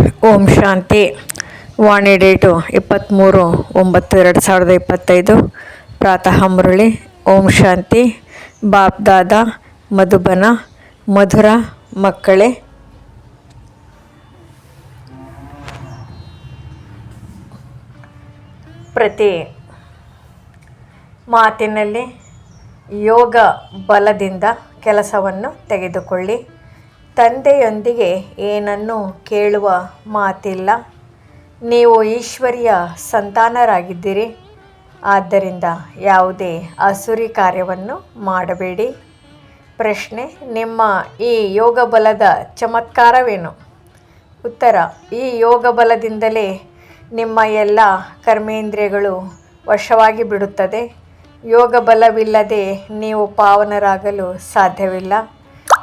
ಓಂ ಶಾಂತಿ. ವಾಣಿ date ಇಪ್ಪತ್ತ್ಮೂರು ಒಂಬತ್ತು ಎರಡು ಸಾವಿರದ ಇಪ್ಪತ್ತೈದು. ಪ್ರಾತಃ ಮುರಳಿ, ಓಂ ಶಾಂತಿ. ಬಾಪ್ ದಾದ, ಮಧುಬನ, ಮಧುರ, ಮಕ್ಕಳೇ. ಪ್ರತಿ ಮಾತಿನಲ್ಲಿ ಯೋಗ ಬಲದಿಂದ ಕೆಲಸವನ್ನು ತೆಗೆದುಕೊಳ್ಳಿ. ತಂದೆಯೊಂದಿಗೆ ಏನನ್ನೂ ಕೇಳುವ ಮಾತಿಲ್ಲ. ನೀವು ಈಶ್ವರಿಯ ಸಂತಾನರಾಗಿದ್ದೀರಿ. ಆದ್ದರಿಂದ ಯಾವುದೇ ಅಸುರಿ ಕಾರ್ಯವನ್ನು ಮಾಡಬೇಡಿ. ಪ್ರಶ್ನೆ, ನಿಮ್ಮ ಈ ಯೋಗ ಬಲದ ಚಮತ್ಕಾರವೇನು? ಉತ್ತರ, ಈ ಯೋಗ ಬಲದಿಂದಲೇ ನಿಮ್ಮ ಎಲ್ಲ ಕರ್ಮೇಂದ್ರಿಯಗಳು ವಶವಾಗಿ ಬಿಡುತ್ತದೆ. ಯೋಗ ಬಲವಿಲ್ಲದೆ ನೀವು ಪಾವನರಾಗಲು ಸಾಧ್ಯವಿಲ್ಲ.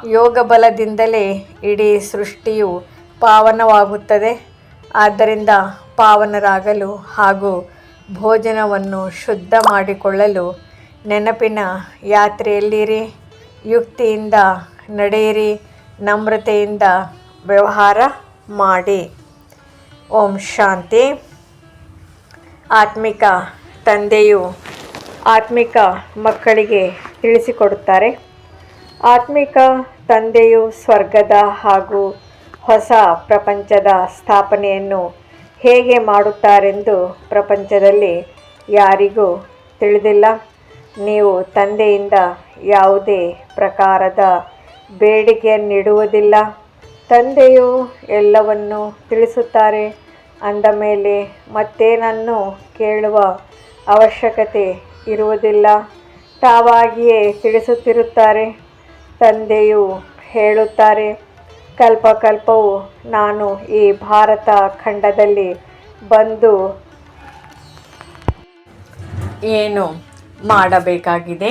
ಯೋಗ ಬಲದಿಂದಲೇ ಇಡೀ ಸೃಷ್ಟಿಯು ಪಾವನವಾಗುತ್ತದೆ. ಆದ್ದರಿಂದ ಪಾವನರಾಗಲು ಹಾಗೂ ಭೋಜನವನ್ನು ಶುದ್ಧ ಮಾಡಿಕೊಳ್ಳಲು ನೆನಪಿನ ಯಾತ್ರೆಯಲ್ಲಿರಿ. ಯುಕ್ತಿಯಿಂದ ನಡೆಯಿರಿ, ನಮ್ರತೆಯಿಂದ ವ್ಯವಹಾರ ಮಾಡಿ. ಓಂ ಶಾಂತಿ. ಆತ್ಮಿಕ ತಂದೆಯು ಆತ್ಮಿಕ ಮಕ್ಕಳಿಗೆ ತಿಳಿಸಿಕೊಡುತ್ತಾರೆ. ಆತ್ಮಿಕ ತಂದೆಯು ಸ್ವರ್ಗದ ಹಾಗೂ ಹೊಸ ಪ್ರಪಂಚದ ಸ್ಥಾಪನೆಯನ್ನು ಹೇಗೆ ಮಾಡುತ್ತಾರೆಂದು ಪ್ರಪಂಚದಲ್ಲಿ ಯಾರಿಗೂ ತಿಳಿದಿಲ್ಲ. ನೀವು ತಂದೆಯಿಂದ ಯಾವುದೇ ಪ್ರಕಾರದ ಬೇಡಿಕೆಯನ್ನಿಡುವುದಿಲ್ಲ. ತಂದೆಯು ಎಲ್ಲವನ್ನು ತಿಳಿಸುತ್ತಾರೆ. ಅಂದ ಮೇಲೆ ಮತ್ತೇನನ್ನು ಕೇಳುವ ಅವಶ್ಯಕತೆ ಇರುವುದಿಲ್ಲ. ತಾವಾಗಿಯೇ ತಿಳಿಸುತ್ತಿರುತ್ತಾರೆ. ತಂದೆಯು ಹೇಳುತ್ತಾರೆ, ಕಲ್ಪಕಲ್ಪವು ನಾನು ಈ ಭಾರತ ಖಂಡದಲ್ಲಿ ಬಂದು ಏನು ಮಾಡಬೇಕಾಗಿದೆ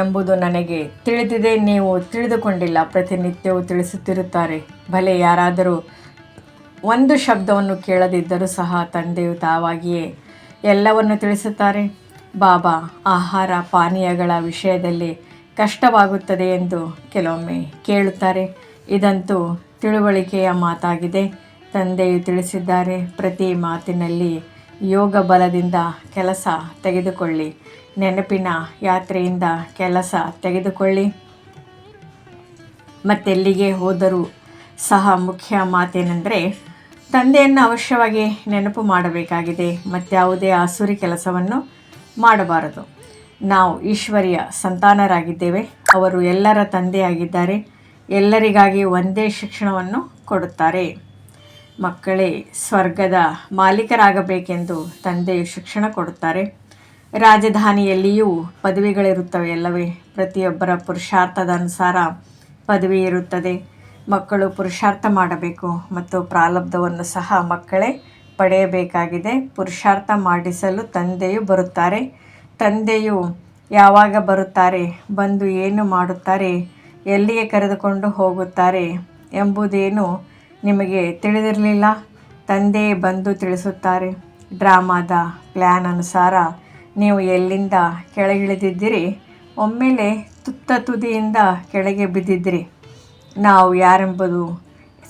ಎಂಬುದು ನನಗೆ ತಿಳಿದಿದೆ. ನೀವು ತಿಳಿದುಕೊಂಡಿಲ್ಲ, ಪ್ರತಿನಿತ್ಯವೂ ತಿಳಿಸುತ್ತಿರುತ್ತಾರೆ. ಭಲೆ ಯಾರಾದರೂ ಒಂದು ಶಬ್ದವನ್ನು ಕೇಳದಿದ್ದರೂ ಸಹ ತಂದೆಯು ತಾವಾಗಿಯೇ ಎಲ್ಲವನ್ನು ತಿಳಿಸುತ್ತಾರೆ. ಬಾಬಾ, ಆಹಾರ ಪಾನೀಯಗಳ ವಿಷಯದಲ್ಲಿ ಕಷ್ಟವಾಗುತ್ತದೆ ಎಂದು ಕೆಲವೊಮ್ಮೆ ಕೇಳುತ್ತಾರೆ. ಇದಂತೂ ತಿಳುವಳಿಕೆಯ ಮಾತಾಗಿದೆ. ತಂದೆಯು ತಿಳಿಸಿದ್ದಾರೆ, ಪ್ರತಿ ಮಾತಿನಲ್ಲಿ ಯೋಗ ಬಲದಿಂದ ಕೆಲಸ ತೆಗೆದುಕೊಳ್ಳಿ. ನೆನಪಿನ ಯಾತ್ರೆಯಿಂದ ಕೆಲಸ ತೆಗೆದುಕೊಳ್ಳಿ. ಮತ್ತೆಲ್ಲಿಗೆ ಹೋದರೂ ಸಹ ಮುಖ್ಯ ಮಾತೇನೆಂದರೆ, ತಂದೆಯನ್ನು ಅವಶ್ಯವಾಗಿ ನೆನಪು ಮಾಡಬೇಕಾಗಿದೆ. ಮತ್ಯಾವುದೇ ಆಸುರಿ ಕೆಲಸವನ್ನು ಮಾಡಬಾರದು. ನಾವು ಈಶ್ವರಿಯ ಸಂತಾನರಾಗಿದ್ದೇವೆ. ಅವರು ಎಲ್ಲರ ತಂದೆಯಾಗಿದ್ದಾರೆ. ಎಲ್ಲರಿಗಾಗಿ ಒಂದೇ ಶಿಕ್ಷಣವನ್ನು ಕೊಡುತ್ತಾರೆ. ಮಕ್ಕಳೇ, ಸ್ವರ್ಗದ ಮಾಲೀಕರಾಗಬೇಕೆಂದು ತಂದೆಯು ಶಿಕ್ಷಣ ಕೊಡುತ್ತಾರೆ. ರಾಜಧಾನಿಯಲ್ಲಿಯೂ ಪದವಿಗಳಿರುತ್ತವೆ ಅಲ್ಲವೇ? ಪ್ರತಿಯೊಬ್ಬರ ಪುರುಷಾರ್ಥದ ಅನುಸಾರ ಪದವಿ ಇರುತ್ತದೆ. ಮಕ್ಕಳು ಪುರುಷಾರ್ಥ ಮಾಡಬೇಕು ಮತ್ತು ಪ್ರಾಲಬ್ಧವನ್ನು ಸಹ ಮಕ್ಕಳೇ ಪಡೆಯಬೇಕಾಗಿದೆ. ಪುರುಷಾರ್ಥ ಮಾಡಿಸಲು ತಂದೆಯು ಬರುತ್ತಾರೆ. ತಂದೆಯು ಯಾವಾಗ ಬರುತ್ತಾರೆ, ಬಂದು ಏನು ಮಾಡುತ್ತಾರೆ, ಎಲ್ಲಿಗೆ ಕರೆದುಕೊಂಡು ಹೋಗುತ್ತಾರೆ ಎಂಬುದೇನು ನಿಮಗೆ ತಿಳಿದಿರಲಿಲ್ಲ? ತಂದೆ ಬಂದು ತಿಳಿಸುತ್ತಾರೆ, ಡ್ರಾಮಾದ ಪ್ಲ್ಯಾನ್ ಅನುಸಾರ ನೀವು ಎಲ್ಲಿಂದ ಕೆಳಗಿಳಿದಿದ್ದೀರಿ? ಒಮ್ಮೆಲೆ ತುತ್ತ ತುದಿಯಿಂದ ಕೆಳಗೆ ಬಿದ್ದಿದ್ದಿರಿ. ನಾವು ಯಾರೆಂಬುದು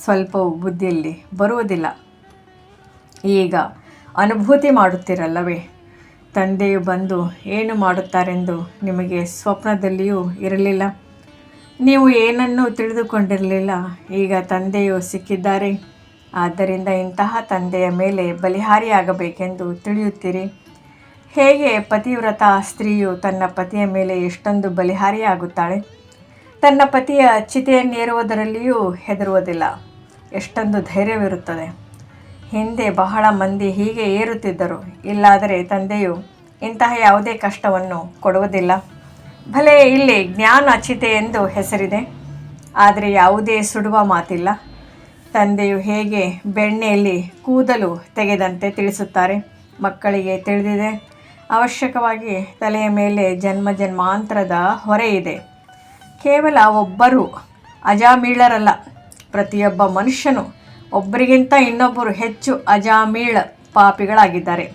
ಸ್ವಲ್ಪ ಬುದ್ಧಿಯಲ್ಲಿ ಬರುವುದಿಲ್ಲ. ಈಗ ಅನುಭೂತಿ ಮಾಡುತ್ತೀರಲ್ಲವೇ? ತಂದೆಯು ಬಂದು, ಏನು ಮಾಡುತ್ತಾರೆಂದು ನಿಮಗೆ ಸ್ವಪ್ನದಲ್ಲಿಯೂ ಇರಲಿಲ್ಲ? ನೀವು ಏನನ್ನೂ ತಿಳಿದುಕೊಂಡಿರಲಿಲ್ಲ? ಈಗ ತಂದೆಯು ಸಿಕ್ಕಿದ್ದಾರೆ. ಆದ್ದರಿಂದ ಇಂತಹ ತಂದೆಯ ಮೇಲೆ ಬಲಿಹಾರಿಯಾಗಬೇಕೆಂದು ತಿಳಿಯುತ್ತೀರಿ. ಹೇಗೆ ಪತಿವ್ರತ ಸ್ತ್ರೀಯು ತನ್ನ ಪತಿಯ ಮೇಲೆ ಎಷ್ಟೊಂದು ಬಲಿಹಾರಿಯಾಗುತ್ತಾಳೆ? ತನ್ನ ಪತಿಯ ಚಿತೆಯನ್ನೇರುವುದರಲ್ಲಿಯೂ ಹೆದರುವುದಿಲ್ಲ. ಎಷ್ಟೊಂದು ಧೈರ್ಯವಿರುತ್ತದೆ. ಹಿಂದೆ ಬಹಳ ಮಂದಿ ಹೀಗೆ ಏರುತ್ತಿದ್ದರು. ಇಲ್ಲಾದರೆ ತಂದೆಯು ಇಂತಹ ಯಾವುದೇ ಕಷ್ಟವನ್ನು ಕೊಡುವುದಿಲ್ಲ. ಭಲೆ ಇಲ್ಲಿ ಜ್ಞಾನ ಅಚಿತೆ ಎಂದು ಹೆಸರಿದೆ. ಆದರೆ ಯಾವುದೇ ಸುಡುವ ಮಾತಿಲ್ಲ. ತಂದೆಯು ಹೇಗೆ ಬೆಣ್ಣೆಯಲ್ಲಿ ಕೂದಲು ತೆಗೆದಂತೆ ತಿಳಿಸುತ್ತಾರೆ. ಮಕ್ಕಳಿಗೆ ತಿಳಿದಿದೆ. ಅವಶ್ಯಕವಾಗಿ ತಲೆಯ ಮೇಲೆ ಜನ್ಮ ಜನ್ಮಾಂತರದ ಹೊರೆ ಇದೆ. ಕೇವಲ ಒಬ್ಬರು ಅಜಾಮೀಳರಲ್ಲ. ಪ್ರತಿಯೊಬ್ಬ ಮನುಷ್ಯನು ಒಬ್ಬರಿಗಿಂತ ಇನ್ನೊಬ್ಬರು ಹೆಚ್ಚು ಅಜಾಮೀಳ ಪಾಪಿಗಳಾಗಿದ್ದಾರೆ.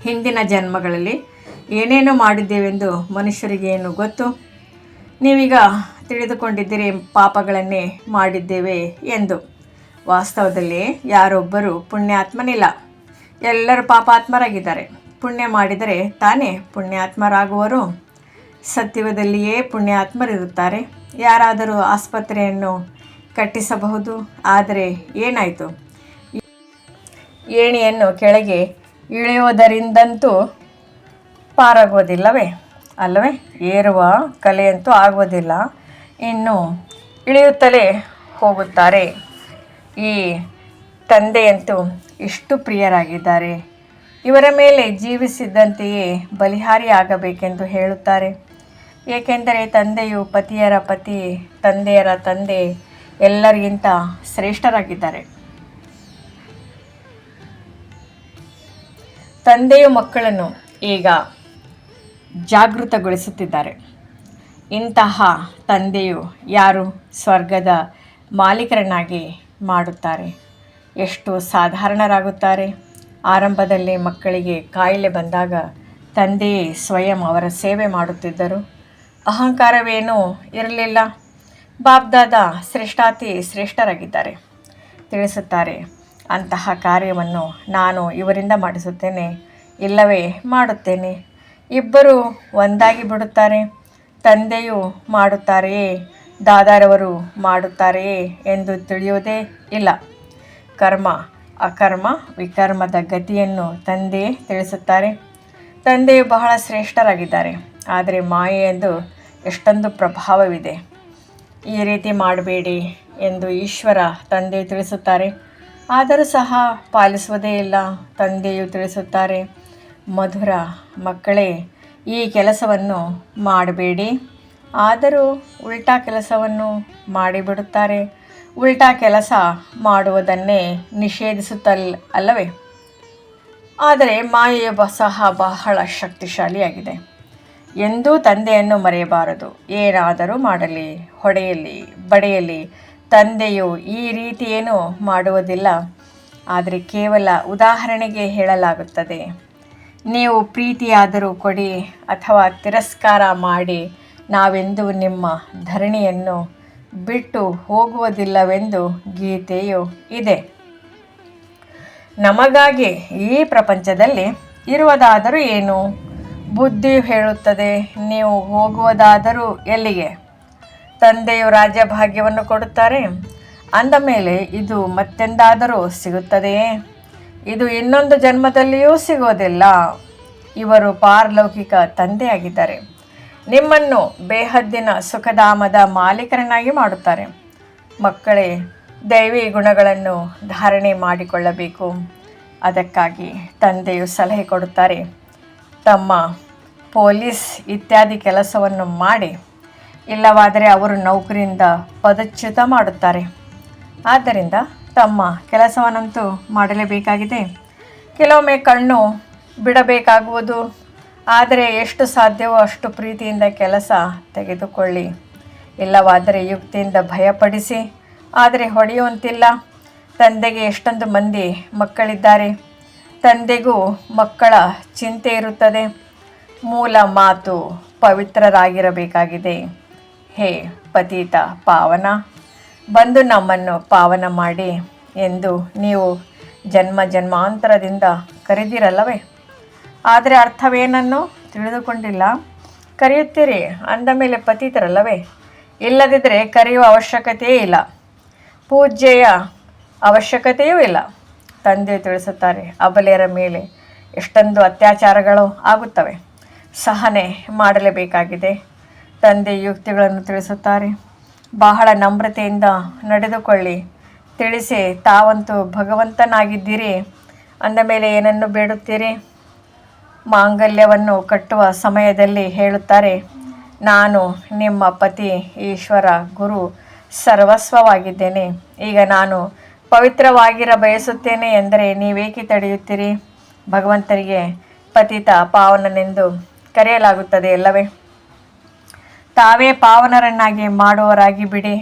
ಹಿಂದಿನ ಜನ್ಮಗಳಲ್ಲಿ ಏನೇನು ಮಾಡಿದ್ದೇವೆಂದು ಮನುಷ್ಯರಿಗೆ ಏನು ಗೊತ್ತು? ನೀವೀಗ ತಿಳಿದುಕೊಂಡಿದ್ದೀರಿ, ಪಾಪಗಳನ್ನೇ ಮಾಡಿದ್ದೇವೆ ಎಂದು. ವಾಸ್ತವದಲ್ಲಿ ಯಾರೊಬ್ಬರು ಪುಣ್ಯಾತ್ಮನಿಲ್ಲ. ಎಲ್ಲರೂ ಪಾಪಾತ್ಮರಾಗಿದ್ದಾರೆ. ಪುಣ್ಯ ಮಾಡಿದರೆ ತಾನೇ ಪುಣ್ಯಾತ್ಮರಾಗುವರು. ಸತ್ಯವದಲ್ಲಿಯೇ ಪುಣ್ಯಾತ್ಮರಿರುತ್ತಾರೆ. ಯಾರಾದರೂ ಆಸ್ಪತ್ರೆಯನ್ನು ಕಟ್ಟಿಸಬಹುದು. ಆದರೆ ಏನಾಯಿತು? ಏಣಿಯನ್ನು ಕೆಳಗೆ ಇಳಿಯುವುದರಿಂದಂತೂ ಪಾರಾಗೋದಿಲ್ಲವೇ ಅಲ್ಲವೇ? ಏರುವ ಕಲೆಯಂತೂ ಆಗುವುದಿಲ್ಲ. ಇನ್ನು ಇಳಿಯುತ್ತಲೇ ಹೋಗುತ್ತಾರೆ. ಈ ತಂದೆಯಂತೂ ಇಷ್ಟು ಪ್ರಿಯರಾಗಿದ್ದಾರೆ. ಇವರ ಮೇಲೆ ಜೀವಿಸಿದ್ದಂತೆಯೇ ಬಲಿಹಾರಿ ಆಗಬೇಕೆಂದು ಹೇಳುತ್ತಾರೆ. ಏಕೆಂದರೆ ತಂದೆಯು ಪತಿಯರ ಪತಿ, ತಂದೆಯರ ತಂದೆ ಎಲ್ಲರಿಗಿಂತ ಶ್ರೇಷ್ಠರಾಗಿದ್ದಾರೆ. ತಂದೆಯ ಮಕ್ಕಳನ್ನು ಈಗ ಜಾಗೃತಗೊಳಿಸುತ್ತಿದ್ದಾರೆ. ಇಂತಹ ತಂದೆಯು ಯಾರು ಸ್ವರ್ಗದ ಮಾಲೀಕರನ್ನಾಗಿ ಮಾಡುತ್ತಾರೆ? ಎಷ್ಟು ಸಾಧಾರಣರಾಗುತ್ತಾರೆ? ಆರಂಭದಲ್ಲಿ ಮಕ್ಕಳಿಗೆ ಕಾಯಿಲೆ ಬಂದಾಗ ತಂದೆಯೇ ಸ್ವಯಂ ಅವರ ಸೇವೆ ಮಾಡುತ್ತಿದ್ದರು. ಅಹಂಕಾರವೇನೂ ಇರಲಿಲ್ಲ. ಬಾಬ್ದಾದ ಶ್ರೇಷ್ಠಾತಿ ಶ್ರೇಷ್ಠರಾಗಿದ್ದಾರೆ. ತಿಳಿಸುತ್ತಾರೆ, ಅಂತಹ ಕಾರ್ಯವನ್ನು ನಾನು ಇವರಿಂದ ಮಾಡಿಸುತ್ತೇನೆ, ಇಲ್ಲವೇ ಮಾಡುತ್ತೇನೆ. ಇಬ್ಬರು ಒಂದಾಗಿ ಬಿಡುತ್ತಾರೆ, ತಂದೆಯು ಮಾಡುತ್ತಾರೆಯೇ, ದಾದಾರವರು ಮಾಡುತ್ತಾರೆಯೇ ಎಂದು ತಿಳಿಯುವುದೇ ಇಲ್ಲ. ಕರ್ಮ, ಅಕರ್ಮ, ವಿಕರ್ಮದ ಗತಿಯನ್ನು ತಂದೆಯೇ ತಿಳಿಸುತ್ತಾರೆ. ತಂದೆಯು ಬಹಳ ಶ್ರೇಷ್ಠರಾಗಿದ್ದಾರೆ, ಆದರೆ ಮಾಯೆಯೆಂದು ಎಷ್ಟೊಂದು ಪ್ರಭಾವವಿದೆ. ಈ ರೀತಿ ಮಾಡಬೇಡಿ ಎಂದು ಈಶ್ವರ ತಂದೆ ತಿಳಿಸುತ್ತಾರೆ. ಆದರೂ ಸಹ ಪಾಲಿಸುವುದೇ ಇಲ್ಲ, ತಂದೆಯು ತಿಳಿಸುತ್ತಾರೆ. ಮಧುರ ಮಕ್ಕಳೇ, ಈ ಕೆಲಸವನ್ನು ಮಾಡಬೇಡಿ. ಆದರೂ ಉಲ್ಟಾ ಕೆಲಸವನ್ನು ಮಾಡಿಬಿಡುತ್ತಾರೆ. ಉಲ್ಟಾ ಕೆಲಸ ಮಾಡುವುದನ್ನೇ ನಿಷೇಧಿಸುತ್ತಲ್ ಅಲ್ಲವೇ? ಆದರೆ ಮಾಯೆಯ ಸಹ ಬಹಳ ಶಕ್ತಿಶಾಲಿಯಾಗಿದೆ. ಎಂದೂ ತಂದೆಯನ್ನು ಮರೆಯಬಾರದು. ಏನಾದರೂ ಮಾಡಲಿ, ಹೊಡೆಯಲಿ, ಬಡೆಯಲಿ, ತಂದೆಯು ಈ ರೀತಿಯೇನು ಮಾಡುವುದಿಲ್ಲ. ಆದರೆ ಕೇವಲ ಉದಾಹರಣೆಗೆ ಹೇಳಲಾಗುತ್ತದೆ. ನೀವು ಪ್ರೀತಿಯಾದರೂ ಕೊಡಿ ಅಥವಾ ತಿರಸ್ಕಾರ ಮಾಡಿ, ನಾವೆಂದು ನಿಮ್ಮ ಧರಣಿಯನ್ನು ಬಿಟ್ಟು ಹೋಗುವುದಿಲ್ಲವೆಂದು ಗೀತೆಯು ಇದೆ. ನಮಗಾಗಿ ಈ ಪ್ರಪಂಚದಲ್ಲಿ ಇರುವುದಾದರೂ ಏನು? ಬುದ್ಧಿಯು ಹೇಳುತ್ತದೆ, ನೀವು ಹೋಗುವುದಾದರೂ ಎಲ್ಲಿಗೆ? ತಂದೆಯು ರಾಜ್ಯಭಾಗ್ಯವನ್ನು ಕೊಡುತ್ತಾರೆ. ಅಂದ ಮೇಲೆ ಇದು ಮತ್ತೆಂದಾದರೂ ಸಿಗುತ್ತದೆಯೇ? ಇದು ಇನ್ನೊಂದು ಜನ್ಮದಲ್ಲಿಯೂ ಸಿಗೋದಿಲ್ಲ ಇವರು ಪಾರಲೌಕಿಕ ತಂದೆಯಾಗಿದ್ದಾರೆ. ನಿಮ್ಮನ್ನು ಬೇಹದ್ದಿನ ಸುಖಧಾಮದ ಮಾಲೀಕರನ್ನಾಗಿ ಮಾಡುತ್ತಾರೆ. ಮಕ್ಕಳೇ, ದೈವಿ ಗುಣಗಳನ್ನು ಧಾರಣೆ ಮಾಡಿಕೊಳ್ಳಬೇಕು. ಅದಕ್ಕಾಗಿ ತಂದೆಯು ಸಲಹೆ ಕೊಡುತ್ತಾರೆ. ತಮ್ಮ ಪೊಲೀಸ್ ಇತ್ಯಾದಿ ಕೆಲಸವನ್ನು ಮಾಡಿ, ಇಲ್ಲವಾದರೆ ಅವರು ನೌಕರಿಯಿಂದ ಪದಚ್ಯುತ ಮಾಡುತ್ತಾರೆ. ಆದ್ದರಿಂದ ತಮ್ಮ ಕೆಲಸವನ್ನಂತೂ ಮಾಡಲೇಬೇಕಾಗಿದೆ. ಕೆಲವೊಮ್ಮೆ ಕಣ್ಣು ಬಿಡಬೇಕಾಗುವುದು, ಆದರೆ ಎಷ್ಟು ಸಾಧ್ಯವೋ ಅಷ್ಟು ಪ್ರೀತಿಯಿಂದ ಕೆಲಸ ತೆಗೆದುಕೊಳ್ಳಿ. ಇಲ್ಲವಾದರೆ ಯುಕ್ತಿಯಿಂದ ಭಯಪಡಿಸಿ, ಆದರೆ ಹೊಡೆಯುವಂತಿಲ್ಲ. ತಂದೆಗೆ ಎಷ್ಟೊಂದು ಮಂದಿ ಮಕ್ಕಳಿದ್ದಾರೆ. ತಂದೆಗೂ ಮಕ್ಕಳ ಚಿಂತೆ ಇರುತ್ತದೆ. ಮೂಲ ಮಾತು ಪವಿತ್ರರಾಗಿರಬೇಕಾಗಿದೆ. ಹೇ ಪತೀತ ಪಾವನ, ಬಂದು ನಮ್ಮನ್ನು ಪಾವನ ಮಾಡಿ ಎಂದು ನೀವು ಜನ್ಮ ಜನ್ಮಾಂತರದಿಂದ ಕರೆದಿರಲ್ಲವೇ? ಆದರೆ ಅರ್ಥವೇನನ್ನು ತಿಳಿದುಕೊಂಡಿಲ್ಲ. ಕರೆಯುತ್ತೀರಿ, ಅಂದ ಮೇಲೆ ಪತೀತರಲ್ಲವೇ? ಇಲ್ಲದಿದ್ದರೆ ಕರೆಯುವ ಅವಶ್ಯಕತೆಯೇ ಇಲ್ಲ. ಪೂಜೆಯ ಅವಶ್ಯಕತೆಯೂ ಇಲ್ಲ. ತಂದೆ ತಿಳಿಸುತ್ತಾರೆ ಅಬಲೆಯರ ಮೇಲೆ ಎಷ್ಟೊಂದು ಅತ್ಯಾಚಾರಗಳು ಆಗುತ್ತವೆ. ಸಹನೆ ಮಾಡಲೇಬೇಕಾಗಿದೆ. ತಂದೆ ಯುಕ್ತಿಗಳನ್ನು ತಿಳಿಸುತ್ತಾರೆ. ಬಹಳ ನಮ್ರತೆಯಿಂದ ನಡೆದುಕೊಳ್ಳಿ. ತಿಳಿಸಿ ತಾವಂತೂ ಭಗವಂತನಾಗಿದ್ದೀರಿ. ಅಂದ ಮೇಲೆ ಏನನ್ನು ಬೇಡುತ್ತೀರಿ? ಮಾಂಗಲ್ಯವನ್ನು ಕಟ್ಟುವ ಸಮಯದಲ್ಲಿ ಹೇಳುತ್ತಾರೆ, ನಾನು ನಿಮ್ಮ ಪತಿ ಈಶ್ವರ ಗುರು ಸರ್ವಸ್ವವಾಗಿದ್ದೇನೆ. ಈಗ ನಾನು ಪವಿತ್ರವಾಗಿರ ಬಯಸುತ್ತೇನೆ ಎಂದರೆ ನೀವೇಕೆ ತಡೆಯುತ್ತೀರಿ? ಭಗವಂತರಿಗೆ ಪತಿತ ಪಾವನನೆಂದು ಕರೆಯಲಾಗುತ್ತದೆ ಅಲ್ಲವೇ? ತಾವೇ ಪಾವನರನ್ನಾಗಿ ಮಾಡುವರಾಗಿ ಬಿಡಿ.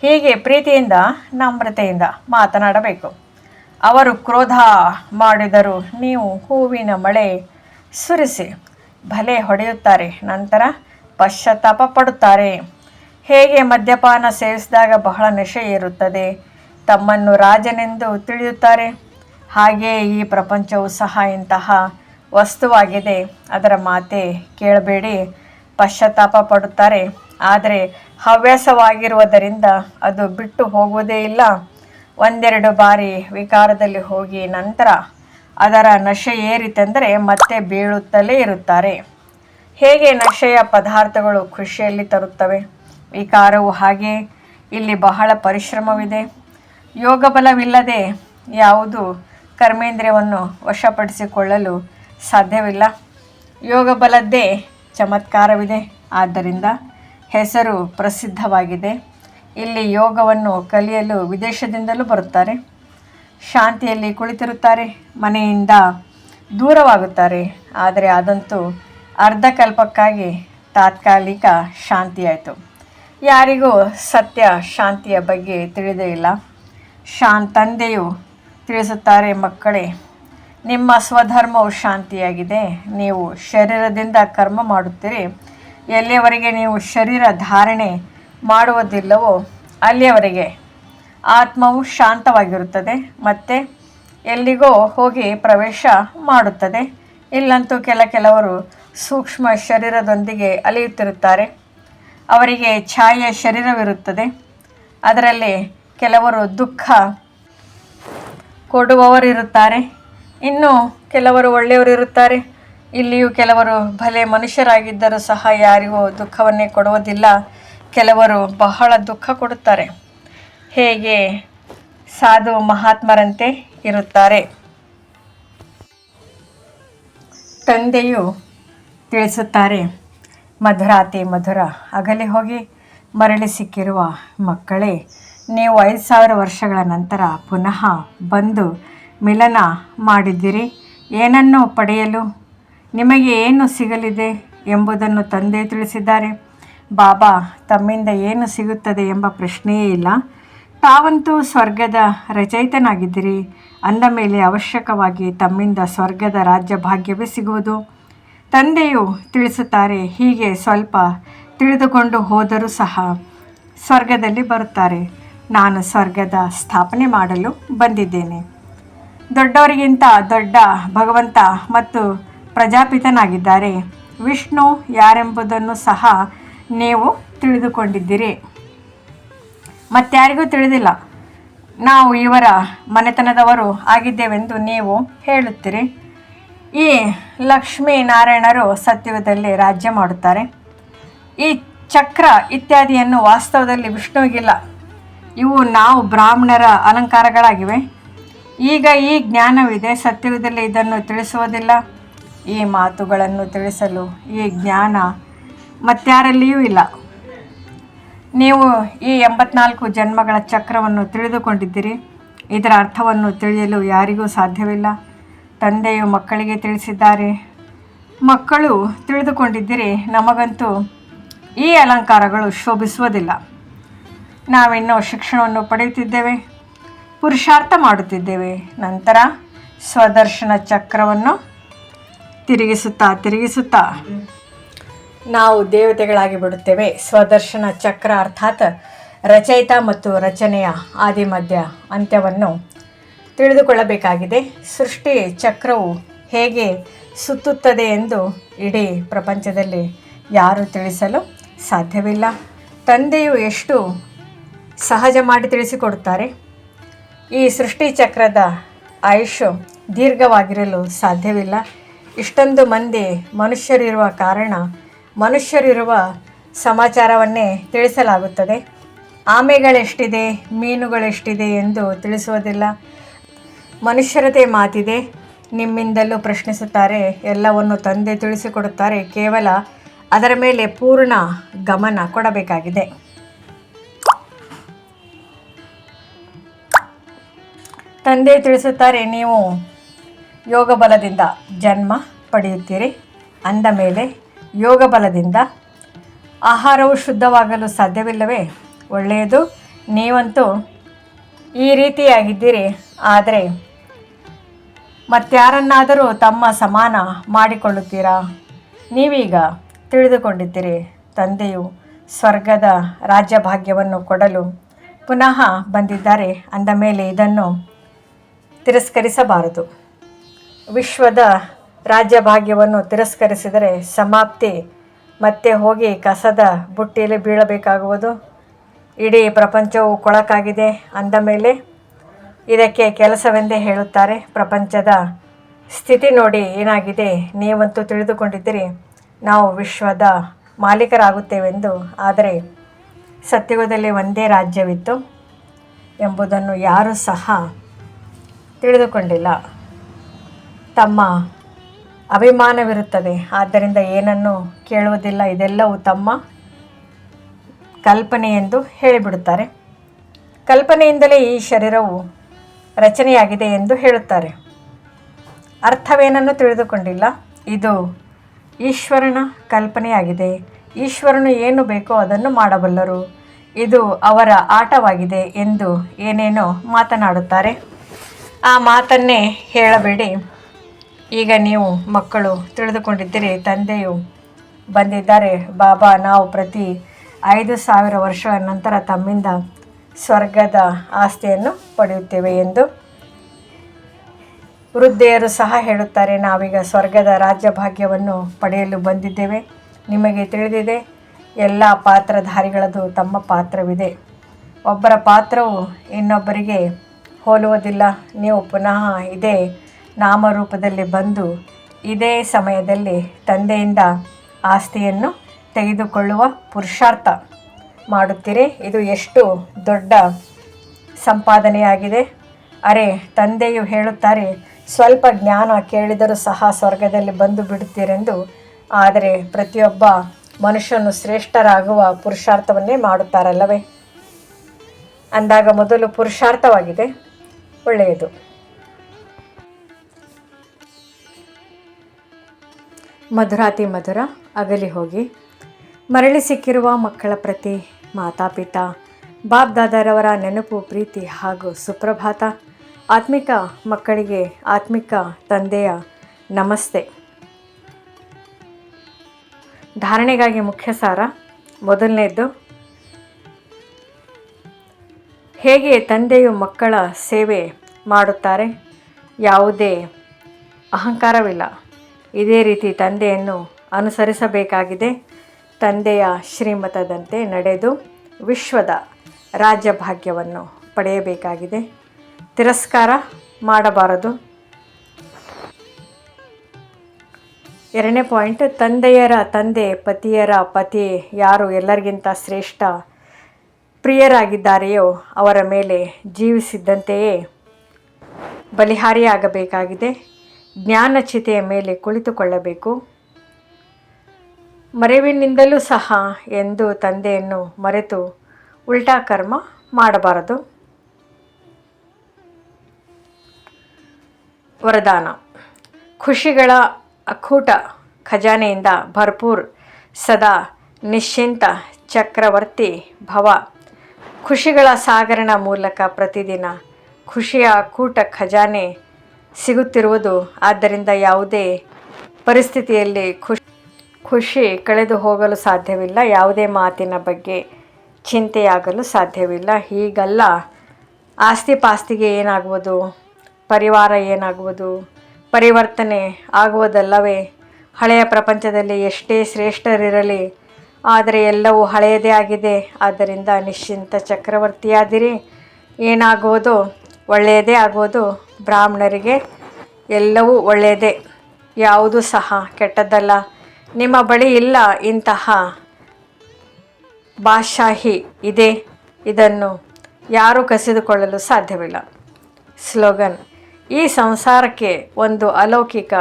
ಹೀಗೆ ಪ್ರೀತಿಯಿಂದ, ನಮ್ರತೆಯಿಂದ ಮಾತನಾಡಬೇಕು. ಅವರು ಕ್ರೋಧ ಮಾಡಿದರು ನೀವು ಹೂವಿನ ಮಳೆ ಸುರಿಸಿ ಭಲೆ ಹೊಡೆಯುತ್ತಾರೆ. ನಂತರ ಪಶ್ಚಾತ್ತಾಪ ಪಡುತ್ತಾರೆ. ಹೇಗೆ ಮದ್ಯಪಾನ ಸೇವಿಸಿದಾಗ ಬಹಳ ನಿಶೆ ಇರುತ್ತದೆ ತಮ್ಮನ್ನು ರಾಜನೆಂದು ತಿಳಿಯುತ್ತಾರೆ. ಹಾಗೆಯೇ ಈ ಪ್ರಪಂಚವು ಸಹ ಇಂತಹ ವಸ್ತುವಾಗಿದೆ. ಅದರ ಮಾತೆ ಕೇಳಬೇಡಿ. ಪಶ್ಚಾತ್ತಾಪ ಪಡುತ್ತಾರೆ. ಆದರೆ ಹವ್ಯಾಸವಾಗಿರುವುದರಿಂದ ಅದು ಬಿಟ್ಟು ಹೋಗುವುದೇ ಇಲ್ಲ. ಒಂದೆರಡು ಬಾರಿ ವಿಕಾರದಲ್ಲಿ ಹೋಗಿ ನಂತರ ಅದರ ನಶೆ ಏರಿತೆಂದರೆ ಮತ್ತೆ ಬೀಳುತ್ತಲೇ ಇರುತ್ತಾರೆ. ಹೇಗೆ ನಶೆಯ ಪದಾರ್ಥಗಳು ಖುಷಿಯಲ್ಲಿ ತರುತ್ತವೆ? ವಿಕಾರವು ಹಾಗೆ. ಇಲ್ಲಿ ಬಹಳ ಪರಿಶ್ರಮವಿದೆ. ಯೋಗ ಬಲವಿಲ್ಲದೆ ಯಾವುದು ಕರ್ಮೇಂದ್ರಿಯವನ್ನು ವಶಪಡಿಸಿಕೊಳ್ಳಲು ಸಾಧ್ಯವಿಲ್ಲ. ಯೋಗ ಬಲದ್ದೇ ಚಮತ್ಕಾರವಿದೆ. ಆದ್ದರಿಂದ ಹೆಸರು ಪ್ರಸಿದ್ಧವಾಗಿದೆ. ಇಲ್ಲಿ ಯೋಗವನ್ನು ಕಲಿಯಲು ವಿದೇಶದಿಂದಲೂ ಬರುತ್ತಾರೆ. ಶಾಂತಿಯಲ್ಲಿ ಕುಳಿತಿರುತ್ತಾರೆ. ಮನೆಯಿಂದ ದೂರವಾಗುತ್ತಾರೆ. ಆದರೆ ಅದಂತೂ ಅರ್ಧಕಲ್ಪಕ್ಕಾಗಿ ತಾತ್ಕಾಲಿಕ ಶಾಂತಿಯಾಯಿತು. ಯಾರಿಗೂ ಸತ್ಯ ಶಾಂತಿಯ ಬಗ್ಗೆ ತಿಳಿದೇ ಇಲ್ಲ. ಶಾನ್ ತಂದೆಯು ತಿಳಿಸುತ್ತಾರೆ, ಮಕ್ಕಳೇ, ನಿಮ್ಮ ಸ್ವಧರ್ಮವು ಶಾಂತಿಯಾಗಿದೆ. ನೀವು ಶರೀರದಿಂದ ಕರ್ಮ ಮಾಡುತ್ತೀರಿ. ಎಲ್ಲಿಯವರೆಗೆ ನೀವು ಶರೀರ ಧಾರಣೆ ಮಾಡುವುದಿಲ್ಲವೋ ಅಲ್ಲಿಯವರೆಗೆ ಆತ್ಮವು ಶಾಂತವಾಗಿರುತ್ತದೆ. ಮತ್ತು ಎಲ್ಲಿಗೋ ಹೋಗಿ ಪ್ರವೇಶ ಮಾಡುತ್ತದೆ. ಇಲ್ಲಂತೂ ಕೆಲ ಕೆಲವರು ಸೂಕ್ಷ್ಮ ಶರೀರದೊಂದಿಗೆ ಅಲಿಯುತ್ತಿರುತ್ತಾರೆ. ಅವರಿಗೆ ಛಾಯೆಯ ಶರೀರವಿರುತ್ತದೆ. ಅದರಲ್ಲಿ ಕೆಲವರು ದುಃಖ ಕೊಡುವವರಿರುತ್ತಾರೆ. ಇನ್ನು ಕೆಲವರು ಒಳ್ಳೆಯವರಿರುತ್ತಾರೆ. ಇಲ್ಲಿಯೂ ಕೆಲವರು ಭಲೆ ಮನುಷ್ಯರಾಗಿದ್ದರೂ ಸಹ ಯಾರಿಗೂ ದುಃಖವನ್ನೇ ಕೊಡುವುದಿಲ್ಲ. ಕೆಲವರು ಬಹಳ ದುಃಖ ಕೊಡುತ್ತಾರೆ. ಹೇಗೆ ಸಾಧು ಮಹಾತ್ಮರಂತೆ ಇರುತ್ತಾರೆ. ತಂದೆಯು ತಿಳಿಸುತ್ತಾರೆ, ಮಧುರಾತಿ ಮಧುರ, ಅಗಲಿ ಹೋಗಿ ಮರಳಿ ಸಿಕ್ಕಿರುವ ಮಕ್ಕಳೇ ನೀವು ಐದು ಸಾವಿರ ವರ್ಷಗಳ ನಂತರ ಪುನಃ ಬಂದು ಮಿಲನ ಮಾಡಿದ್ದೀರಿ. ಏನನ್ನು ಪಡೆಯಲು? ನಿಮಗೆ ಏನು ಸಿಗಲಿದೆ ಎಂಬುದನ್ನು ತಂದೆ ತಿಳಿಸಿದ್ದಾರೆ. ಬಾಬಾ, ತಮ್ಮಿಂದ ಏನು ಸಿಗುತ್ತದೆ ಎಂಬ ಪ್ರಶ್ನೆಯೇ ಇಲ್ಲ. ತಾವಂತೂ ಸ್ವರ್ಗದ ರಚಯಿತನಾಗಿದ್ದೀರಿ. ಅಂದ ಮೇಲೆ ಅವಶ್ಯಕವಾಗಿ ತಮ್ಮಿಂದ ಸ್ವರ್ಗದ ರಾಜ್ಯ ಭಾಗ್ಯವೇ ಸಿಗುವುದು? ತಂದೆಯು ತಿಳಿಸುತ್ತಾರೆ, ಹೀಗೆ ಸ್ವಲ್ಪ ತಿಳಿದುಕೊಂಡು ಹೋದರೂ ಸಹ ಸ್ವರ್ಗದಲ್ಲಿ ಬರುತ್ತಾರೆ. ನಾನು ಸ್ವರ್ಗದ ಸ್ಥಾಪನೆ ಮಾಡಲು ಬಂದಿದ್ದೇನೆ. ದೊಡ್ಡವರಿಗಿಂತ ದೊಡ್ಡ ಭಗವಂತ ಮತ್ತು ಪ್ರಜಾಪಿತನಾಗಿದ್ದಾರೆ. ವಿಷ್ಣು ಯಾರೆಂಬುದನ್ನು ಸಹ ನೀವು ತಿಳಿದುಕೊಂಡಿದ್ದೀರಿ. ಮತ್ತಾರಿಗೂ ತಿಳಿದಿಲ್ಲ. ನಾವು ಇವರ ಮನೆತನದವರು ಆಗಿದ್ದೇವೆಂದು ನೀವು ಹೇಳುತ್ತೀರಿ. ಈ ಲಕ್ಷ್ಮೀ ನಾರಾಯಣರು ಸತ್ಯುಗದಲ್ಲಿ ರಾಜ್ಯ ಮಾಡುತ್ತಾರೆ. ಈ ಚಕ್ರ ಇತ್ಯಾದಿಯನ್ನು ವಾಸ್ತವದಲ್ಲಿ ವಿಷ್ಣುವಿಗಿಲ್ಲ. ಇವು ನಾವು ಬ್ರಾಹ್ಮಣರ ಅಲಂಕಾರಗಳಾಗಿವೆ. ಈಗ ಈ ಜ್ಞಾನವಿದೆ, ಸತ್ಯವಿದ್ದಲ್ಲಿ ಇದನ್ನು ತಿಳಿಸುವುದಿಲ್ಲ. ಈ ಮಾತುಗಳನ್ನು ತಿಳಿಸಲು ಈ ಜ್ಞಾನ ಮತ್ಯಾರಲ್ಲಿಯೂ ಇಲ್ಲ. ನೀವು ಈ ಎಂಬತ್ನಾಲ್ಕು ಜನ್ಮಗಳ ಚಕ್ರವನ್ನು ತಿಳಿದುಕೊಂಡಿದ್ದೀರಿ. ಇದರ ಅರ್ಥವನ್ನು ತಿಳಿಯಲು ಯಾರಿಗೂ ಸಾಧ್ಯವಿಲ್ಲ. ತಂದೆಯು ಮಕ್ಕಳಿಗೆ ತಿಳಿಸಿದ್ದಾರೆ. ಮಕ್ಕಳು ತಿಳಿದುಕೊಂಡಿದ್ದೀರಿ, ನಮಗಂತೂ ಈ ಅಲಂಕಾರಗಳು ಶೋಭಿಸುವುದಿಲ್ಲ. ನಾವಿನ್ನೂ ಶಿಕ್ಷಣವನ್ನು ಪಡೆಯುತ್ತಿದ್ದೇವೆ. ಪುರುಷಾರ್ಥ ಮಾಡುತ್ತಿದ್ದೇವೆ. ನಂತರ ಸ್ವದರ್ಶನ ಚಕ್ರವನ್ನು ತಿರುಗಿಸುತ್ತಾ ತಿರುಗಿಸುತ್ತಾ. ನಾವು ದೇವತೆಗಳಾಗಿ ಬಿಡುತ್ತೇವೆ. ಸ್ವದರ್ಶನ ಚಕ್ರ ಅರ್ಥಾತ್ ರಚಯಿತ ಮತ್ತು ರಚನೆಯ ಆದಿಮಧ್ಯ ಅಂತ್ಯವನ್ನು ತಿಳಿದುಕೊಳ್ಳಬೇಕಾಗಿದೆ. ಸೃಷ್ಟಿ ಚಕ್ರವು ಹೇಗೆ ಸುತ್ತುತ್ತದೆ ಎಂದು ಇಡೀ ಪ್ರಪಂಚದಲ್ಲಿ ಯಾರು ತಿಳಿಸಲು ಸಾಧ್ಯವಿಲ್ಲ. ತಂದೆಯು ಎಷ್ಟು ಸಹಜ ಮಾಡಿ ತಿಳಿಸಿಕೊಡುತ್ತಾರೆ. ಈ ಸೃಷ್ಟಿ ಚಕ್ರದ ಆಯುಷ್ಯು ದೀರ್ಘವಾಗಿರಲು ಸಾಧ್ಯವಿಲ್ಲ. ಇಷ್ಟೊಂದು ಮಂದಿ ಮನುಷ್ಯರಿರುವ ಕಾರಣ ಮನುಷ್ಯರಿರುವ ಸಮಾಚಾರವನ್ನೇ ತಿಳಿಸಲಾಗುತ್ತದೆ. ಆಮೆಗಳೆಷ್ಟಿದೆ, ಮೀನುಗಳೆಷ್ಟಿದೆ ಎಂದು ತಿಳಿಸುವುದಿಲ್ಲ. ಮನುಷ್ಯರದೇ ಮಾತಿದೆ. ನಿಮ್ಮಿಂದಲೂ ಪ್ರಶ್ನಿಸುತ್ತಾರೆ, ಎಲ್ಲವನ್ನು ತಂದೆ ತಿಳಿಸಿಕೊಡುತ್ತಾರೆ. ಕೇವಲ ಅದರ ಮೇಲೆ ಪೂರ್ಣ ಗಮನ ಕೊಡಬೇಕಾಗಿದೆ. ತಂದೆ ತಿಳಿಸುತ್ತಾರೆ, ನೀವು ಯೋಗ ಬಲದಿಂದ ಜನ್ಮ ಪಡೆಯುತ್ತೀರಿ. ಅಂದ ಮೇಲೆ ಯೋಗ ಬಲದಿಂದ ಆಹಾರವು ಶುದ್ಧವಾಗಲು ಸಾಧ್ಯವಿಲ್ಲವೇ? ಒಳ್ಳೆಯದು. ನೀವಂತೂ ಈ ರೀತಿಯಾಗಿದ್ದೀರಿ. ಆದರೆ ಮತ್ತಾರನ್ನಾದರೂ ತಮ್ಮ ಸಮಾನ ಮಾಡಿಕೊಳ್ಳುತ್ತೀರಾ? ನೀವೀಗ ತಿಳಿದುಕೊಂಡಿದ್ದೀರಿ. ತಂದೆಯು ಸ್ವರ್ಗದ ರಾಜ್ಯಭಾಗ್ಯವನ್ನು ಕೊಡಲು ಪುನಃ ಬಂದಿದ್ದಾರೆ. ಅಂದ ಮೇಲೆ ಇದನ್ನು ತಿರಸ್ಕರಿಸಬಾರದು. ವಿಶ್ವದ ರಾಜ್ಯ ಭಾಗ್ಯವನ್ನು ತಿರಸ್ಕರಿಸಿದರೆ ಸಮಾಪ್ತಿ. ಮತ್ತೆ ಹೋಗಿ ಕಸದ ಬುಟ್ಟಿಯಲ್ಲಿ ಬೀಳಬೇಕಾಗುವುದು. ಇಡೀ ಪ್ರಪಂಚವು ಕೊಳಕಾಗಿದೆ ಅಂದ ಮೇಲೆ ಇದಕ್ಕೆ ಕೆಲಸವೆಂದೇ ಹೇಳುತ್ತಾರೆ. ಪ್ರಪಂಚದ ಸ್ಥಿತಿ ನೋಡಿ ಏನಾಗಿದೆ ನೀವಂತೂ ತಿಳಿದುಕೊಂಡಿದ್ದೀರಿ. ನಾವು ವಿಶ್ವದ ಮಾಲೀಕರಾಗುತ್ತೇವೆಂದು. ಆದರೆ ಸತ್ಯುಗದಲ್ಲಿ ಒಂದೇ ರಾಜ್ಯವಿತ್ತು. ಎಂಬುದನ್ನು ಯಾರೂ ಸಹ ತಿಳಿದುಕೊಂಡಿಲ್ಲ. ತಮ್ಮ ಅಭಿಮಾನವಿರುತ್ತದೆ. ಆದ್ದರಿಂದ ಏನನ್ನು ಕೇಳುವುದಿಲ್ಲ. ಇದೆಲ್ಲವೂ ತಮ್ಮ ಕಲ್ಪನೆ ಎಂದು ಹೇಳಿಬಿಡುತ್ತಾರೆ. ಕಲ್ಪನೆಯಿಂದಲೇ ಈ ಶರೀರವು ರಚನೆಯಾಗಿದೆ ಎಂದು ಹೇಳುತ್ತಾರೆ. ಅರ್ಥವೇನನ್ನು ತಿಳಿದುಕೊಂಡಿಲ್ಲ. ಇದು ಈಶ್ವರನ ಕಲ್ಪನೆಯಾಗಿದೆ. ಈಶ್ವರನು ಏನು ಬೇಕೋ ಅದನ್ನು ಮಾಡಬಲ್ಲರು. ಇದು ಅವರ ಆಟವಾಗಿದೆ ಎಂದು ಏನೇನೋ ಮಾತನಾಡುತ್ತಾರೆ. ಆ ಮಾತನ್ನೇ ಹೇಳಬೇಡಿ. ಈಗ ನೀವು ಮಕ್ಕಳು ತಿಳಿದುಕೊಂಡಿದ್ದೀರಿ, ತಂದೆಯು ಬಂದಿದ್ದಾರೆ. ಬಾಬಾ, ನಾವು ಪ್ರತಿ ಐದು ಸಾವಿರ ವರ್ಷಗಳ ನಂತರ ತಮ್ಮಿಂದ ಸ್ವರ್ಗದ ಆಸ್ತಿಯನ್ನು ಪಡೆಯುತ್ತೇವೆ ಎಂದು ವೃದ್ಧೆಯರು ಸಹ ಹೇಳುತ್ತಾರೆ. ನಾವೀಗ ಸ್ವರ್ಗದ ರಾಜ್ಯ ಭಾಗ್ಯವನ್ನು ಪಡೆಯಲು ಬಂದಿದ್ದೇವೆ. ನಿಮಗೆ ತಿಳಿದಿದೆ, ಎಲ್ಲ ಪಾತ್ರಧಾರಿಗಳದು ತಮ್ಮ ಪಾತ್ರವಿದೆ. ಒಬ್ಬರ ಪಾತ್ರವು ಇನ್ನೊಬ್ಬರಿಗೆ ಹೋಲುವುದಿಲ್ಲ. ನೀವು ಪುನಃ ಇದೇ ನಾಮರೂಪದಲ್ಲಿ ಬಂದು ಇದೇ ಸಮಯದಲ್ಲಿ ತಂದೆಯಿಂದ ಆಸ್ತಿಯನ್ನು ತೆಗೆದುಕೊಳ್ಳುವ ಪುರುಷಾರ್ಥ ಮಾಡುತ್ತೀರಿ. ಇದು ಎಷ್ಟು ದೊಡ್ಡ ಸಂಪಾದನೆಯಾಗಿದೆ. ಅರೆ, ತಂದೆಯು ಹೇಳುತ್ತಾರೆ, ಸ್ವಲ್ಪ ಜ್ಞಾನ ಕೇಳಿದರೂ ಸಹ ಸ್ವರ್ಗದಲ್ಲಿ ಬಂದು ಬಿಡುತ್ತೀರೆಂದು. ಆದರೆ ಪ್ರತಿಯೊಬ್ಬ ಮನುಷ್ಯನು ಶ್ರೇಷ್ಠರಾಗುವ ಪುರುಷಾರ್ಥವನ್ನೇ ಮಾಡುತ್ತಾರಲ್ಲವೇ? ಅಂದಾಗ ಮೊದಲು ಪುರುಷಾರ್ಥವಾಗಿದೆ. ಒಳ್ಳೆಯದು. ಮಧುರಾತಿ ಮಧುರ, ಅಗಲಿ ಹೋಗಿ. ಮರಳಿ ಸಿಕ್ಕಿರುವ ಮಕ್ಕಳ ಪ್ರತಿ ಮಾತಾಪಿತ ದಾದಾರವರ ನೆನಪು, ಪ್ರೀತಿ ಹಾಗೂ ಸುಪ್ರಭಾತ. ಆತ್ಮಿಕ ಮಕ್ಕಳಿಗೆ ಆತ್ಮಿಕ ತಂದೆಯ ನಮಸ್ತೆ. ಧಾರಣೆಗಾಗಿ ಮುಖ್ಯ ಸಾರ ಮೊದಲನೇದ್ದು ಹೇಗೆ ತಂದೆಯು ಮಕ್ಕಳ ಸೇವೆ ಮಾಡುತ್ತಾರೆ? ಯಾವುದೇ ಅಹಂಕಾರವಿಲ್ಲ. ಇದೇ ರೀತಿ ತಂದೆಯನ್ನು ಅನುಸರಿಸಬೇಕಾಗಿದೆ. ತಂದೆಯ ಶ್ರೀಮತದಂತೆ ನಡೆದು ವಿಶ್ವದ ರಾಜ್ಯಭಾಗ್ಯವನ್ನು ಪಡೆಯಬೇಕಾಗಿದೆ. ತಿರಸ್ಕಾರ ಮಾಡಬಾರದು. ಎರಡನೇ ಪಾಯಿಂಟ್, ತಂದೆಯರ ತಂದೆ ಪತಿಯರ ಪತಿ ಯಾರು? ಎಲ್ಲರಿಗಿಂತ ಶ್ರೇಷ್ಠ ಪ್ರಿಯರಾಗಿದ್ದಾರೆಯೋ ಅವರ ಮೇಲೆ ಜೀವಿಸಿದ್ದಂತೆಯೇ ಬಲಿಹಾರಿಯಾಗಬೇಕಾಗಿದೆ. ಜ್ಞಾನಚಿತೆಯ ಮೇಲೆ ಕುಳಿತುಕೊಳ್ಳಬೇಕು. ಮರೆವಿನಿಂದಲೂ ಸಹ ಎಂದು ತಂದೆಯನ್ನು ಮರೆತು ಉಲ್ಟಾ ಕರ್ಮ ಮಾಡಬಾರದು. ವರದಾನ. ಖುಷಿಗಳ ಅಕೂಟ ಖಜಾನೆಯಿಂದ ಭರ್ಪೂರ್ ಸದಾ ನಿಶ್ಚಿಂತ ಚಕ್ರವರ್ತಿ ಭವ ಖುಷಿಗಳ ಸಾಗರಣ ಮೂಲಕ ಪ್ರತಿದಿನ ಖುಷಿಯ ಕೂಟ ಖಜಾನೆ ಸಿಗುತ್ತಿರುವುದು. ಆದ್ದರಿಂದ ಯಾವುದೇ ಪರಿಸ್ಥಿತಿಯಲ್ಲಿ ಖುಷಿ ಖುಷಿ ಕಳೆದು ಹೋಗಲು ಸಾಧ್ಯವಿಲ್ಲ. ಯಾವುದೇ ಮಾತಿನ ಬಗ್ಗೆ ಚಿಂತೆಯಾಗಲು ಸಾಧ್ಯವಿಲ್ಲ. ಹೀಗಲ್ಲ. ಆಸ್ತಿ ಪಾಸ್ತಿಗೆ ಏನಾಗುವುದು? ಪರಿವಾರ ಏನಾಗುವುದು? ಪರಿವರ್ತನೆ ಆಗುವುದಲ್ಲವೇ? ಹಳೆಯ ಪ್ರಪಂಚದಲ್ಲಿ ಎಷ್ಟೇ ಶ್ರೇಷ್ಠರಿರಲಿ ಆದರೆ ಎಲ್ಲವೂ ಹಳೆಯದೇ ಆಗಿದೆ. ಆದ್ದರಿಂದ ನಿಶ್ಚಿಂತ ಚಕ್ರವರ್ತಿಯಾದಿರಿ. ಏನಾಗುವುದು? ಒಳ್ಳೆಯದೇ ಆಗುವುದು. ಬ್ರಾಹ್ಮಣರಿಗೆ ಎಲ್ಲವೂ ಒಳ್ಳೆಯದೇ. ಯಾವುದೂ ಸಹ ಕೆಟ್ಟದ್ದಲ್ಲ. ನಿಮ್ಮ ಬಳಿ ಇಲ್ಲ ಇಂತಹ ಬಾದ್ಶಾಹಿ ಇದೆ. ಇದನ್ನು ಯಾರೂ ಕಸಿದುಕೊಳ್ಳಲು ಸಾಧ್ಯವಿಲ್ಲ. ಸ್ಲೋಗನ್. ಈ ಸಂಸಾರಕ್ಕೆ ಒಂದು ಅಲೌಕಿಕ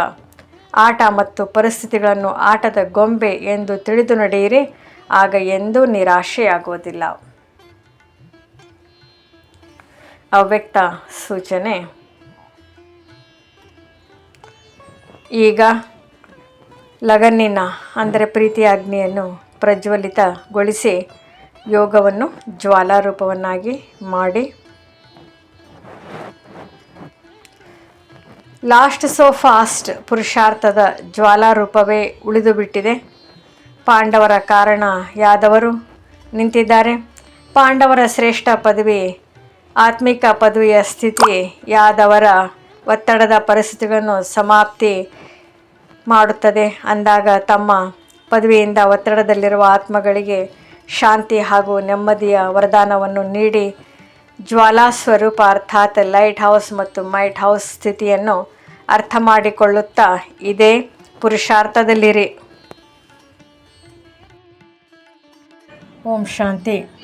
ಆಟ ಮತ್ತು ಪರಿಸ್ಥಿತಿಗಳನ್ನು ಆಟದ ಗೊಂಬೆ ಎಂದು ತಿಳಿದು ನಡೆಯಿರಿ. ಆಗ ಎಂದೂ ನಿರಾಶೆಯಾಗುವುದಿಲ್ಲ. ಅವ್ಯಕ್ತ ಸೂಚನೆ. ಈಗ ಲಗನ್ನಿನ, ಅಂದರೆ ಪ್ರೀತಿಯ ಅಗ್ನಿಯನ್ನು ಪ್ರಜ್ವಲಿತಗೊಳಿಸಿ ಯೋಗವನ್ನು ಜ್ವಾಲಾರೂಪವನ್ನಾಗಿ ಮಾಡಿ ಲಾಸ್ಟ್ ಸೋ ಫಾಸ್ಟ್ ಪುರುಷಾರ್ಥದ ಜ್ವಾಲಾರೂಪವೇ ಉಳಿದು ಬಿಟ್ಟಿದೆ ಪಾಂಡವರ ಕಾರಣ ಯಾದವರು ನಿಂತಿದ್ದಾರೆ. ಪಾಂಡವರ ಶ್ರೇಷ್ಠ ಪದವಿ, ಆತ್ಮಿಕ ಪದವಿಯ ಸ್ಥಿತಿ ಯಾದವರ ಒತ್ತಡದ ಪರಿಸ್ಥಿತಿಗಳನ್ನು ಸಮಾಪ್ತಿ ಮಾಡುತ್ತದೆ. ಅಂದಾಗ ತಮ್ಮ ಪದವಿಯಿಂದ ಒತ್ತಡದಲ್ಲಿರುವ ಆತ್ಮಗಳಿಗೆ ಶಾಂತಿ ಹಾಗೂ ನೆಮ್ಮದಿಯ ವರದಾನವನ್ನು ನೀಡಿ ಜ್ವಾಲಾ ಸ್ವರೂಪ ಅರ್ಥಾತ್ ಲೈಟ್ ಹೌಸ್ ಮತ್ತು ಮೈಟ್ ಹೌಸ್ ಸ್ಥಿತಿಯನ್ನು ಅರ್ಥ ಮಾಡಿಕೊಳ್ಳುತ್ತಾ ಇದೇ ಪುರುಷಾರ್ಥದಲ್ಲಿರಿ. ಓಂ ಶಾಂತಿ.